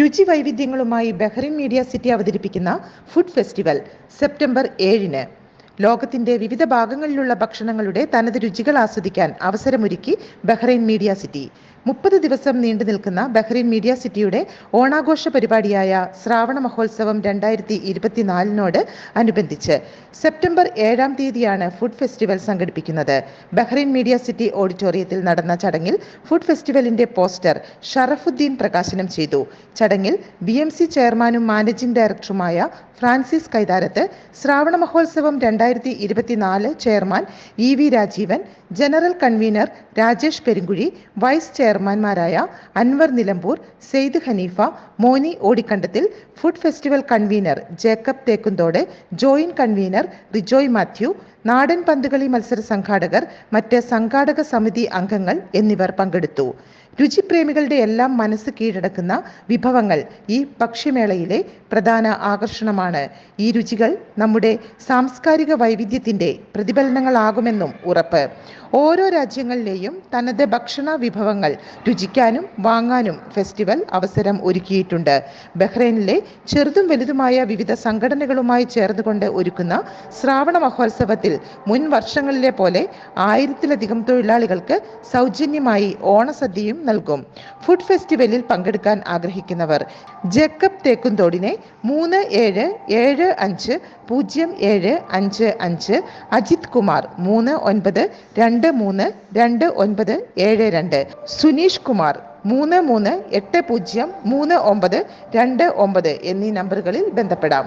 രുചി വൈവിധ്യങ്ങളുമായി Bahrain media city അവതരിപ്പിക്കുന്ന ഫുഡ് ഫെസ്റ്റിവൽ സെപ്റ്റംബർ ഏഴിന്. ലോകത്തിന്റെ വിവിധ ഭാഗങ്ങളിലുള്ള ഭക്ഷണങ്ങളുടെ തനത് രുചികൾ ആസ്വദിക്കാൻ അവസരമൊരുക്കി ബഹ്റൈൻ മീഡിയ സിറ്റി. മുപ്പത് ദിവസം നീണ്ടു നിൽക്കുന്ന ബഹ്റൈൻ മീഡിയ സിറ്റിയുടെ ഓണാഘോഷ പരിപാടിയായ ശ്രാവണ മഹോത്സവം രണ്ടായിരത്തി ഇരുപത്തിനാലിനോട് അനുബന്ധിച്ച് സെപ്റ്റംബർ ഏഴാം തീയതിയാണ് ഫുഡ് ഫെസ്റ്റിവൽ സംഘടിപ്പിക്കുന്നത്. ബഹ്റൈൻ മീഡിയ സിറ്റി ഓഡിറ്റോറിയത്തിൽ നടന്ന ചടങ്ങിൽ ഫുഡ് ഫെസ്റ്റിവലിന്റെ പോസ്റ്റർ ഷറഫുദ്ദീൻ പ്രകാശനം ചെയ്തു. ചടങ്ങിൽ ബി എം സി ചെയർമാനും മാനേജിംഗ് ഡയറക്ടറുമായ ഫ്രാൻസിസ് കൈതാരത്ത് ശ്രാവണ മഹോത്സവം രണ്ടായിരത്തി ഇരുപത്തിനാല് chairman E V Rajeevan general convener Rajesh Perunkuzhi vice ചെയർമാൻമാരായ Anwar Nilambur Syed Hanifa Moni Odikkandathil food festival convener Jacob Thekkunthodu joint convener Rijoy Mathew നാടൻ പന്തുകളി മത്സര സംഘാടകർ മറ്റ് സംഘാടക സമിതി അംഗങ്ങൾ എന്നിവർ പങ്കെടുത്തു. രുചിപ്രേമികളുടെ എല്ലാം മനസ്സ് കീഴടക്കുന്ന വിഭവങ്ങൾ ഈ പക്ഷിമേളയിലെ പ്രധാന ആകർഷണമാണ്. ഈ രുചികൾ നമ്മുടെ സാംസ്കാരിക വൈവിധ്യത്തിന്റെ പ്രതിഫലനങ്ങളാകുമെന്നും ഉറപ്പ്. ഓരോ രാജ്യങ്ങളിലെയും തനത് ഭക്ഷണ വിഭവങ്ങൾ രുചിക്കാനും വാങ്ങാനും ഫെസ്റ്റിവൽ അവസരം ഒരുക്കിയിട്ടുണ്ട്. ബഹ്റൈനിലെ ചെറുതും വലുതുമായ വിവിധ സംഘടനകളുമായി ചേർന്നുകൊണ്ട് ഒരുക്കുന്ന ശ്രാവണ മഹോത്സവത്തിൽ മുൻ വർഷങ്ങളിലെ പോലെ ആയിരത്തിലധികം തൊഴിലാളികൾക്ക് സൗജന്യമായി ഓണസദ്യയും നൽകും. ഫുഡ് ഫെസ്റ്റിവലിൽ പങ്കെടുക്കാൻ ആഗ്രഹിക്കുന്നവർ ജക്കബ് തേക്കുംതോടിനെ മൂന്ന് ഏഴ് ഏഴ് അഞ്ച് പൂജ്യം ഏഴ് അഞ്ച് അഞ്ച് അജിത് കുമാർ മൂന്ന് ഒൻപത് രണ്ട് മൂന്ന് രണ്ട് ഒൻപത് ഏഴ് രണ്ട് സുനീഷ് കുമാർ മൂന്ന് മൂന്ന് എട്ട് പൂജ്യം മൂന്ന് ഒമ്പത് രണ്ട് ഒമ്പത് എന്നീ നമ്പറുകളിൽ ബന്ധപ്പെടാം.